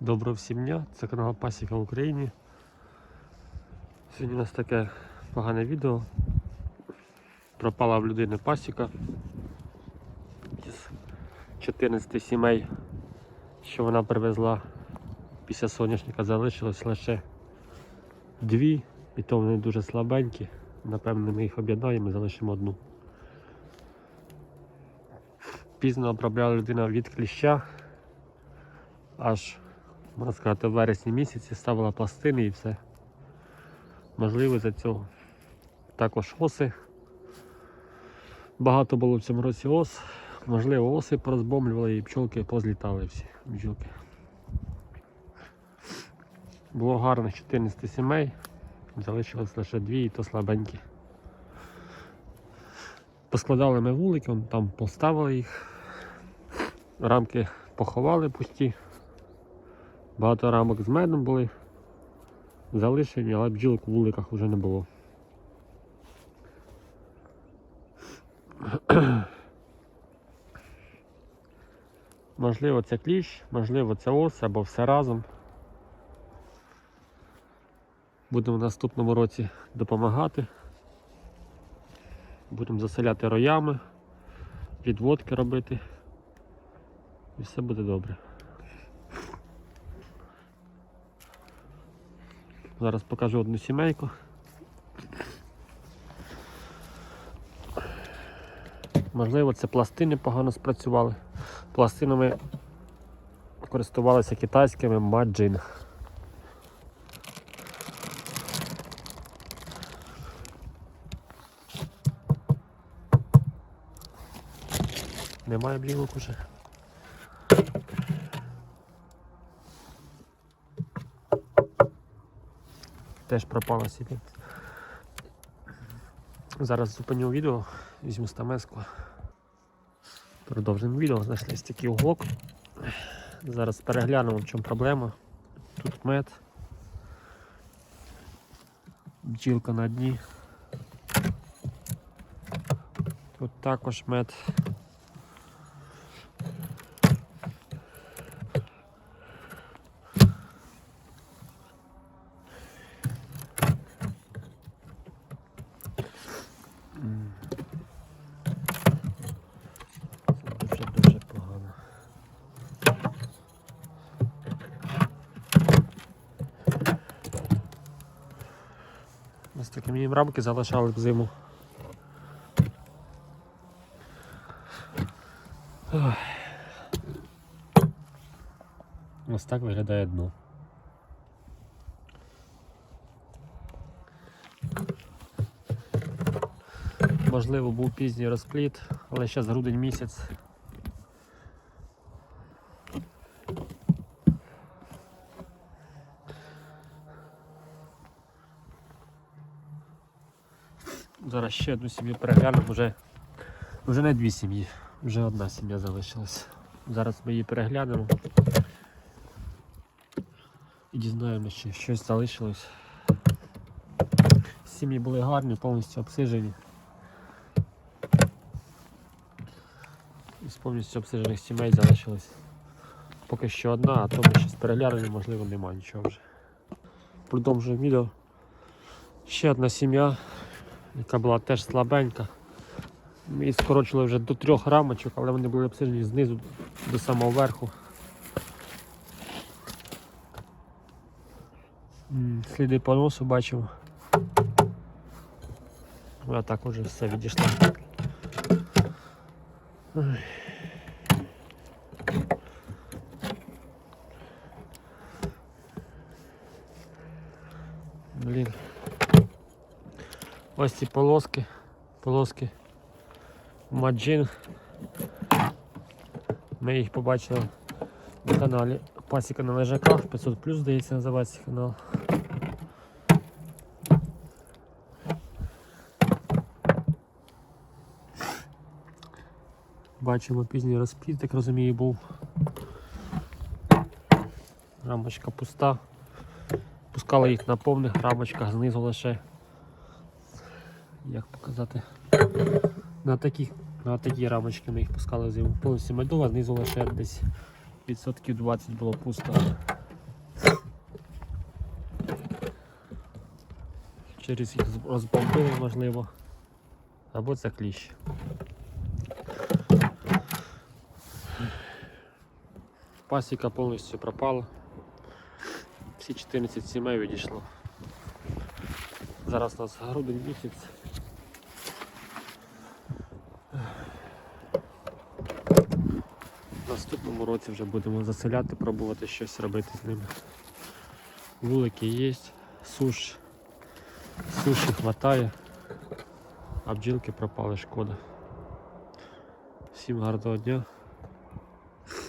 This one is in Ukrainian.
Доброго всім дня, це канал Пасіка в Україні. Сьогодні у нас таке погане відео. Пропала в людини пасіка із 14 сімей, що вона привезла після соняшника залишилось лише дві, і то вони дуже слабенькі. Напевно, ми їх об'єднаємо і залишимо одну. Пізно обробляла людина від кліща, аж можна сказати, в вересні місяці ставила пластини і все. Можливо, за цього. Також оси. Багато було в цьому році ос. Можливо, оси порозбомлювали і пчолки позлітали всі бджілки. Було гарних 14 сімей, залишилось лише дві і то слабенькі. Поскладали ми вулики, там поставили їх. Рамки поховали пусті. Багато рамок з медом були залишені, але бджілок в вуликах вже не було. Можливо, це кліщ, можливо, це ос або все разом. Будемо в наступному році допомагати. Будемо заселяти роями, відводки робити. І все буде добре. Зараз покажу одну сімейку. Можливо, це пластини погано спрацювали. Пластинами користувалися китайськими маджин. Немає блівок уже. Теж пропала собі. Зараз зупиню відео, візьму стамеску. Продовжимо відео, знайшли такий уголок. Зараз переглянемо, в чому проблема. Тут мед. Бджілка на дні. Тут також мед. Це дуже-дуже погано. Такі мені рамки залишали в зиму. Ось так виглядає дно. Можливо, був пізній розпліт, але зараз грудень місяць. Зараз ще одну сім'ю переглянемо, вже, вже не дві сім'ї, вже одна сім'я залишилась. Зараз ми її переглянемо і дізнаємося, чи щось залишилось. Сім'ї були гарні, повністю обсижені. Із повністю обсижених сімей залишилось поки що одна, а то ми щось переглянемо, можливо, немає нічого вже. Продовжуємо відео. Ще одна сім'я, яка була теж слабенька. Її скорочили вже до трьох рамочок, але вони були обсижені знизу до самого верху. Сліди поносу бачимо. А так уже все відійшло. Блін. Ось ці полоски. Полоски. Маджин. Ми їх побачили на каналі Пасіка на лежаках. 500 плюс здається називається канал. Бачимо пізній розпліт, так розумію, був. Рамочка пуста. Пускали їх на повних рамочках, знизу лише як показати, на такі на такі рамочки ми їх пускали зиму. Повністю медова, знизу лише десь відсотків 20 було пусто. Через їх розбомбили можливо. Або це кліщ. Пасіка повністю пропала. Всі 14 сімей відійшло. Зараз у нас грудень місяць. В наступному році вже будемо заселяти, пробувати щось робити з ними. Вулики є, суш, суші хватає, а бджілки пропали, шкода. Всім гарного дня.